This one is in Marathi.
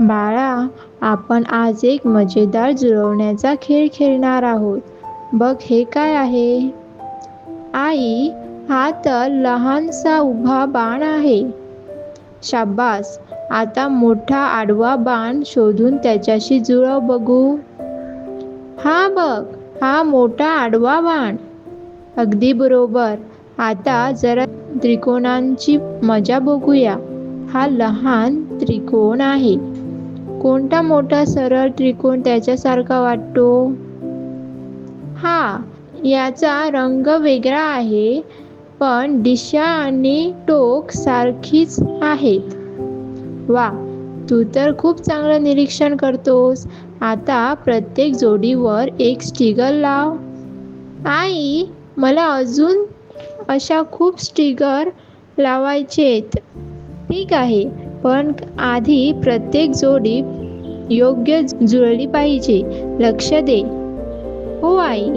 बाळा आपण आज एक मजेदार जुळवण्याचा खेळ खेळणार आहोत. बघ हे काय आहे? आई हा तर लहानसा उभा बाण आहे. शाब्बास आता मोठा आडवा बाण शोधून त्याच्याशी जुळव बघू. हा बघ हा मोठा आडवा बाण. अगदी बरोबर. आता जरा त्रिकोणांची मजा बघूया. हा लहान त्रिकोण आहे. कोणता मोठा सरळ त्रिकोण त्याच्यासारखा वाटतो? हा याचा रंग वेगळा आहे पण दिशा आणि टोक सारखीच आहेत. वा तू तर खूप चांगलं निरीक्षण करतोस. आता प्रत्येक जोडीवर एक स्टिगर लाव. आई मला अजून अशा खूप स्टिगर आहेत ठीक आहे पण आधी प्रत्येक जोडी योग्य जुळली पाहिजे. लक्ष दे. हो आई.